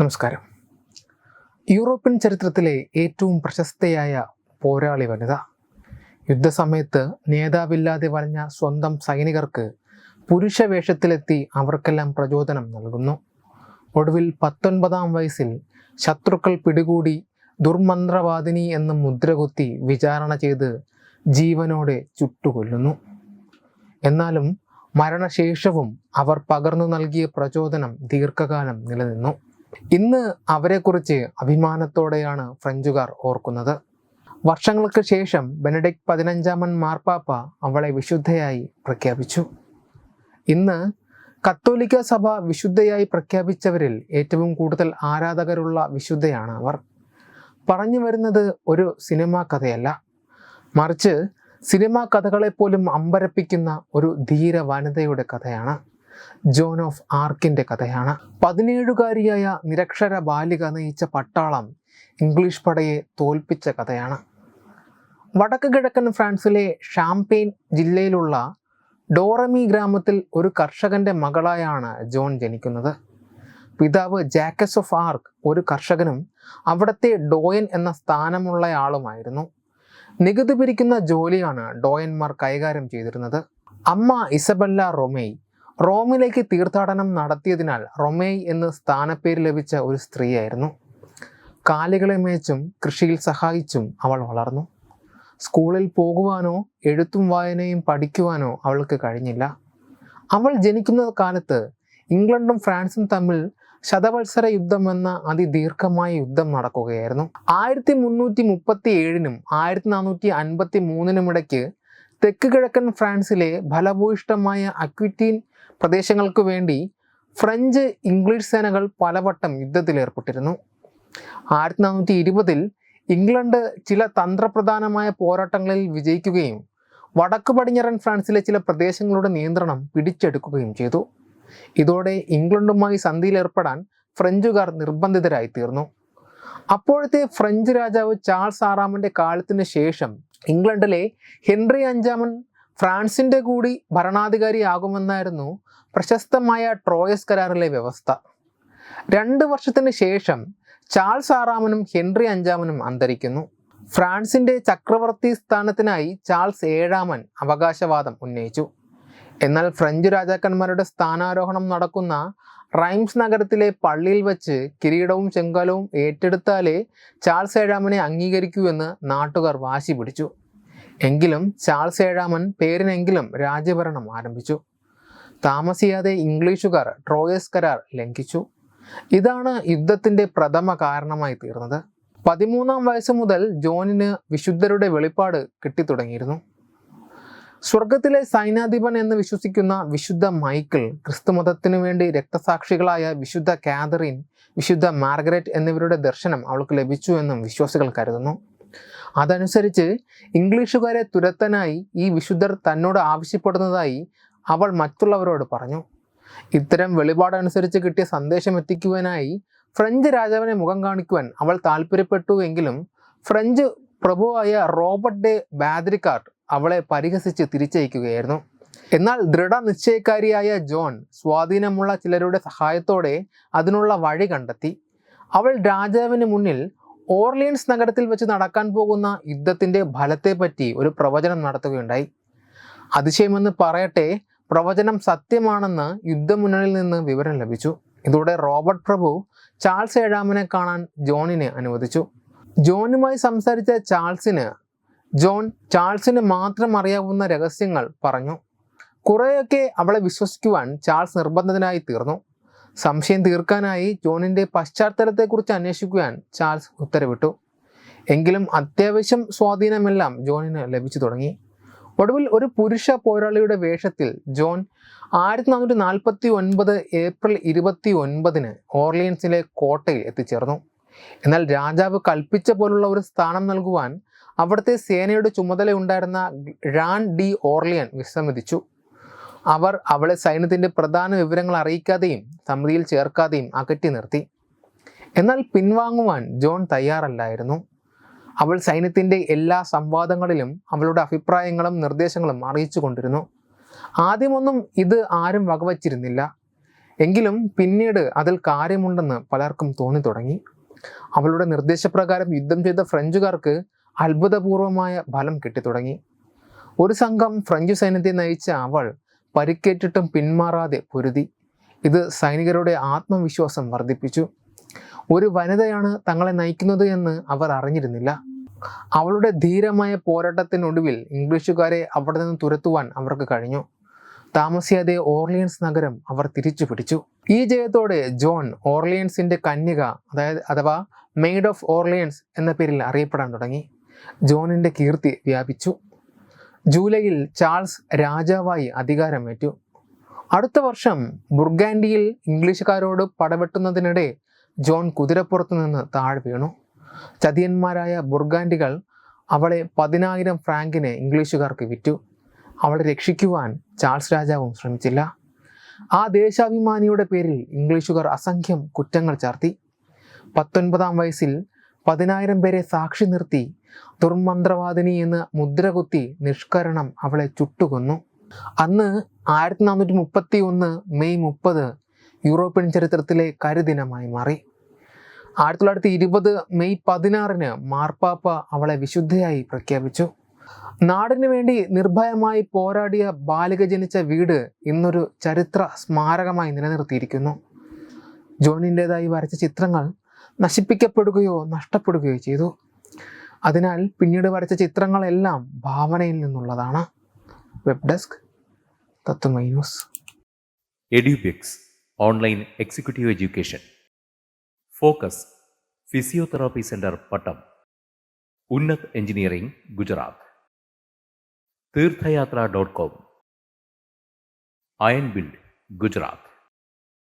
നമസ്കാരം. യൂറോപ്യൻ ചരിത്രത്തിലെ ഏറ്റവും പ്രശസ്തയായ പോരാളി വനിത. യുദ്ധസമയത്ത് നേതാവില്ലാതെ വലഞ്ഞ സ്വന്തം സൈനികർക്ക് പുരുഷ വേഷത്തിലെത്തി അവർക്കെല്ലാം പ്രചോദനം നൽകുന്നു. ഒടുവിൽ പത്തൊൻപതാം വയസ്സിൽ ശത്രുക്കൾ പിടികൂടി ദുർമന്ത്രവാദിനി എന്ന് മുദ്രകുത്തി വിചാരണ ചെയ്ത് ജീവനോടെ ചുട്ടുകൊല്ലുന്നു. എന്നാലും മരണശേഷവും അവർ പകർന്നു നൽകിയ പ്രചോദനം ദീർഘകാലം നിലനിന്നു. ഇന്ന് അവരെക്കുറിച്ച് അഭിമാനത്തോടെയാണ് ഫ്രഞ്ചുകാർ ഓർക്കുന്നത്. വർഷങ്ങൾക്ക് ശേഷം ബെനഡിക്ട് പതിനഞ്ചാമൻ മാർപ്പാപ്പ അവളെ വിശുദ്ധയായി പ്രഖ്യാപിച്ചു. ഇന്ന് കത്തോലിക്ക സഭ വിശുദ്ധയായി പ്രഖ്യാപിച്ചവരിൽ ഏറ്റവും കൂടുതൽ ആരാധകരുള്ള വിശുദ്ധയാണ് അവർ. പറഞ്ഞു വരുന്നത് ഒരു സിനിമാ കഥയല്ല. മറിച്ച് സിനിമാ കഥകളെപ്പോലും അമ്പരപ്പിക്കുന്ന ഒരു ധീര വനിതയുടെ കഥയാണ്. ജോൺ ഓഫ് ആർക്കിന്റെ കഥയാണ്. പതിനേഴുകാരിയായ നിരക്ഷര ബാലിക നയിച്ച പട്ടാളം ഇംഗ്ലീഷ് പടയെ തോൽപ്പിച്ച കഥയാണ്. വടക്ക് കിഴക്കൻ ഫ്രാൻസിലെ ഷാംപെയിൻ ജില്ലയിലുള്ള ഡോറമി ഗ്രാമത്തിൽ ഒരു കർഷകന്റെ മകളായാണ് ജോൺ ജനിക്കുന്നത്. പിതാവ് ജാക്കസ് ഓഫ് ആർക്ക് ഒരു കർഷകനും അവിടത്തെ ഡോയൻ എന്ന സ്ഥാനമുള്ളയാളുമായിരുന്നു. നികുതി പിരിക്കുന്ന ജോലിയാണ് ഡോയന്മാർ കൈകാര്യം ചെയ്തിരുന്നത്. അമ്മ ഇസബല്ല റൊമേയ് റോമിലേക്ക് തീർത്ഥാടനം നടത്തിയതിനാൽ റൊമേയ് എന്ന് സ്ഥാനപ്പേര് ലഭിച്ച ഒരു സ്ത്രീയായിരുന്നു. കാലികളെ മേച്ചും കൃഷിയിൽ സഹായിച്ചും അവൾ വളർന്നു. സ്കൂളിൽ പോകുവാനോ എഴുത്തും വായനയും പഠിക്കുവാനോ അവൾക്ക് കഴിഞ്ഞില്ല. അവൾ ജനിക്കുന്ന കാലത്ത് ഇംഗ്ലണ്ടും ഫ്രാൻസും തമ്മിൽ ശതവത്സര യുദ്ധം എന്ന അതിദീർഘമായ യുദ്ധം നടക്കുകയായിരുന്നു. ആയിരത്തി മുന്നൂറ്റി മുപ്പത്തി ഏഴിനും ആയിരത്തി നാനൂറ്റി അൻപത്തി മൂന്നിനും ഇടയ്ക്ക് തെക്ക് കിഴക്കൻ ഫ്രാൻസിലെ ഫലഭൂയിഷ്ടമായ അക്വിറ്റീൻ പ്രദേശങ്ങൾക്ക് വേണ്ടി ഫ്രഞ്ച് ഇംഗ്ലീഷ് സേനകൾ പലവട്ടം യുദ്ധത്തിലേർപ്പെട്ടിരുന്നു ആയിരത്തി നാനൂറ്റി ഇരുപതിൽ ഇംഗ്ലണ്ട് ചില തന്ത്രപ്രധാനമായ പോരാട്ടങ്ങളിൽ വിജയിക്കുകയും വടക്ക് പടിഞ്ഞാറൻ ഫ്രാൻസിലെ ചില പ്രദേശങ്ങളുടെ നിയന്ത്രണം പിടിച്ചെടുക്കുകയും ചെയ്തു. ഇതോടെ ഇംഗ്ലണ്ടുമായി സന്ധിയിലേർപ്പെടാൻ ഫ്രഞ്ചുകാർ നിർബന്ധിതരായി തീർന്നു അപ്പോഴത്തെ ഫ്രഞ്ച് രാജാവ് ചാൾസ് ആറാമന്റെ കാലത്തിന് ശേഷം ഇംഗ്ലണ്ടിലെ ഹെൻറി അഞ്ചാമൻ ഫ്രാൻസിന്റെ കൂടി ഭരണാധികാരിയാകുമെന്നായിരുന്നു പ്രശസ്തമായ ട്രോയസ് കരാറിലെ വ്യവസ്ഥ. രണ്ട് വർഷത്തിന് ശേഷം ചാൾസ് ആറാമനും ഹെൻറി അഞ്ചാമനും അന്തരിക്കുന്നു. ഫ്രാൻസിന്റെ ചക്രവർത്തി സ്ഥാനത്തിനായി ചാൾസ് ഏഴാമൻ അവകാശവാദം ഉന്നയിച്ചു. എന്നാൽ ഫ്രഞ്ച് രാജാക്കന്മാരുടെ സ്ഥാനാരോഹണം നടക്കുന്ന റൈംസ് നഗരത്തിലെ പള്ളിയിൽ വച്ച് കിരീടവും ചെങ്കലവും ഏറ്റെടുത്താലേ ചാൾസ് ഏഴാമനെ അംഗീകരിക്കൂ എന്ന് നാട്ടുകാർ വാശി പിടിച്ചു. എങ്കിലും ചാൾസ് ഏഴാമൻ പേരിനെങ്കിലും രാജ്യഭരണം ആരംഭിച്ചു. താമസിയാതെ ഇംഗ്ലീഷുകാർ ട്രോയസ് കരാർ ലംഘിച്ചു. ഇതാണ് യുദ്ധത്തിന്റെ പ്രഥമ കാരണമായി തീർന്നത്. പതിമൂന്നാം വയസ്സ് മുതൽ ജോണിന് വിശുദ്ധരുടെ വെളിപ്പാട് കിട്ടിത്തുടങ്ങിയിരുന്നു. സ്വർഗത്തിലെ സൈനാധിപൻ എന്ന് വിശ്വസിക്കുന്ന വിശുദ്ധ മൈക്കിൾ ക്രിസ്തുമതത്തിനു വേണ്ടി രക്തസാക്ഷികളായ വിശുദ്ധ കാതറിൻ വിശുദ്ധ മാർഗരറ്റ് എന്നിവരുടെ ദർശനം അവൾക്ക് ലഭിച്ചു എന്നും വിശ്വാസികൾ കരുതുന്നു. അതനുസരിച്ച് ഇംഗ്ലീഷുകാരെ തുരത്തനായി ഈ വിശുദ്ധർ തന്നോട് ആവശ്യപ്പെടുന്നതായി അവൾ മറ്റുള്ളവരോട് പറഞ്ഞു. ഇത്തരം വെളിപാടനുസരിച്ച് കിട്ടിയ സന്ദേശം എത്തിക്കുവാനായി ഫ്രഞ്ച് രാജാവിനെ മുഖം കാണിക്കുവാൻ അവൾ താല്പര്യപ്പെട്ടു എങ്കിലും ഫ്രഞ്ച് പ്രഭുവായ റോബർട്ട് ഡെ ബാദ്രിക്കാർട്ട് അവളെ പരിഹസിച്ച് തിരിച്ചയക്കുകയായിരുന്നു. എന്നാൽ ദൃഢനിശ്ചയക്കാരിയായ ജോൺ സ്വാധീനമുള്ള ചിലരുടെ സഹായത്തോടെ അതിനുള്ള വഴി കണ്ടെത്തി. അവൾ രാജാവിന് മുന്നിൽ ഓർലിയൻസ് നഗരത്തിൽ വെച്ച് നടക്കാൻ പോകുന്ന യുദ്ധത്തിന്റെ ഫലത്തെപ്പറ്റി ഒരു പ്രവചനം നടത്തുകയുണ്ടായി. അതിശയമെന്ന് പറയട്ടെ പ്രവചനം സത്യമാണെന്ന് യുദ്ധമുന്നണിയിൽ നിന്ന് വിവരം ലഭിച്ചു. ഇതോടെ റോബർട്ട് പ്രഭു ചാൾസ് ഏഴാമനെ കാണാൻ ജോണിനെ അനുവദിച്ചു. ജോണുമായി സംസാരിച്ച ചാൾസിന് ജോൺ ചാൾസിന് മാത്രം അറിയാവുന്ന രഹസ്യങ്ങൾ പറഞ്ഞു. കുറേയൊക്കെ അവളെ വിശ്വസിക്കുവാൻ ചാൾസ് നിർബന്ധത്തിനായി തീർന്നു. സംശയം തീർക്കാനായി ജോണിന്റെ പശ്ചാത്തലത്തെക്കുറിച്ച് അന്വേഷിക്കുവാൻ ചാൾസ് ഉത്തരവിട്ടു. എങ്കിലും അത്യാവശ്യം സ്വാധീനമെല്ലാം ജോണിന് ലഭിച്ചു തുടങ്ങി. ഒടുവിൽ ഒരു പുരുഷ പോരാളിയുടെ വേഷത്തിൽ ജോൺ ആയിരത്തി നാനൂറ്റി നാൽപ്പത്തി ഒൻപത് ഏപ്രിൽ ഇരുപത്തി ഒൻപതിന് ഓർലിയൻസിലെ കോട്ടയിൽ എത്തിച്ചേർന്നു. എന്നാൽ രാജാവ് കൽപ്പിച്ച പോലുള്ള ഒരു സ്ഥാനം നൽകുവാൻ അവിടുത്തെ സേനയുടെ ചുമതലയുണ്ടായിരുന്ന ഴാൻ ഡി ഓർലിയൻ വിസമ്മതിച്ചു അവർ അവളെ സൈന്യത്തിന്റെ പ്രധാന വിവരങ്ങൾ അറിയിക്കാതെയും സമിതിയിൽ ചേർക്കാതെയും അകറ്റി നിർത്തി. എന്നാൽ പിൻവാങ്ങുവാൻ ജോൺ തയ്യാറല്ലായിരുന്നു. അവൾ സൈന്യത്തിന്റെ എല്ലാ സംവാദങ്ങളിലും അവളുടെ അഭിപ്രായങ്ങളും നിർദ്ദേശങ്ങളും അറിയിച്ചു കൊണ്ടിരുന്നു. ആദ്യമൊന്നും ഇത് ആരും വകവച്ചിരുന്നില്ല. എങ്കിലും പിന്നീട് അതിൽ കാര്യമുണ്ടെന്ന് പലർക്കും തോന്നി തുടങ്ങി. അവളുടെ നിർദ്ദേശപ്രകാരം യുദ്ധം ചെയ്ത ഫ്രഞ്ചുകാർക്ക് അത്ഭുതപൂർവമായ ഫലം കിട്ടിത്തുടങ്ങി ഒരു സംഘം ഫ്രഞ്ച് സൈന്യത്തെ നയിച്ച അവൾ പരിക്കേറ്റിട്ടും പിന്മാറാതെ പൊരുതി. ഇത് സൈനികരുടെ ആത്മവിശ്വാസം വർദ്ധിപ്പിച്ചു. ഒരു വനിതയാണ് തങ്ങളെ നയിക്കുന്നത് എന്ന് അവർ അറിഞ്ഞിരുന്നില്ല. അവളുടെ ധീരമായ പോരാട്ടത്തിനൊടുവിൽ ഇംഗ്ലീഷുകാരെ അവിടെ നിന്ന് തുരത്തുവാൻ അവർക്ക് കഴിഞ്ഞു. താമസിയാതെ ഓർലിയൻസ് നഗരം അവർ തിരിച്ചു പിടിച്ചു. ഈ ജയത്തോടെ ജോൺ ഓർലിയൻസിന്റെ കന്യക അതായത് അഥവാ മെയ്ഡ് ഓഫ് ഓർലിയൻസ് എന്ന പേരിൽ അറിയപ്പെടാൻ തുടങ്ങി. ജോണിന്റെ കീർത്തി വ്യാപിച്ചു. ജൂലൈയിൽ ചാൾസ് രാജാവായി അധികാരമേറ്റു. അടുത്ത വർഷം ബുർഗാൻഡിയിൽ ഇംഗ്ലീഷുകാരോട് പടവെട്ടുന്നതിനിടെ ജോൺ കുതിരപ്പുറത്ത് നിന്ന് താഴെ വീണു. ചതിയന്മാരായ ബുർഗാൻഡികൾ അവളെ പതിനായിരം ഫ്രാങ്കിന് ഇംഗ്ലീഷുകാർക്ക് വിറ്റു. അവളെ രക്ഷിക്കുവാൻ ചാൾസ് രാജാവും ശ്രമിച്ചില്ല. ആ ദേശാഭിമാനിയുടെ പേരിൽ ഇംഗ്ലീഷുകാർ അസംഖ്യം കുറ്റങ്ങൾ ചാർത്തി. പത്തൊൻപതാം വയസ്സിൽ പതിനായിരം പേരെ സാക്ഷി നിർത്തി ദുർമന്ത്രവാദിനി എന്ന് മുദ്രകുത്തി നിഷ്കരണം അവളെ ചുട്ടുകൊന്നു. അന്ന് ആയിരത്തി നാനൂറ്റി മുപ്പത്തി ഒന്ന് മെയ് മുപ്പത് യൂറോപ്യൻ ചരിത്രത്തിലെ കരിദിനമായി മാറി. ആയിരത്തി തൊള്ളായിരത്തി ഇരുപത് മെയ് പതിനാറിന് മാർപ്പാപ്പ അവളെ വിശുദ്ധയായി പ്രഖ്യാപിച്ചു. നാടിനു വേണ്ടി നിർഭയമായി പോരാടിയ ബാലിക ജനിച്ച വീട് ഇന്നൊരു ചരിത്ര സ്മാരകമായി നിലനിർത്തിയിരിക്കുന്നു. ജോണിന്റെതായി വരച്ച ചിത്രങ്ങൾ നശിപ്പിക്കപ്പെടുകയോ നഷ്ടപ്പെടുകയോ ചെയ്തു. അതിനാൽ പിന്നീട് വരച്ച ചിത്രങ്ങളെല്ലാം ഭാവനയിൽ നിന്നുള്ളതാണ്. Web desk Tatwamayi news Edubix online executive education focus physiotherapy centre Pattom Unnat engineering Gujarat Theerthayathra dot com iron build Gujarat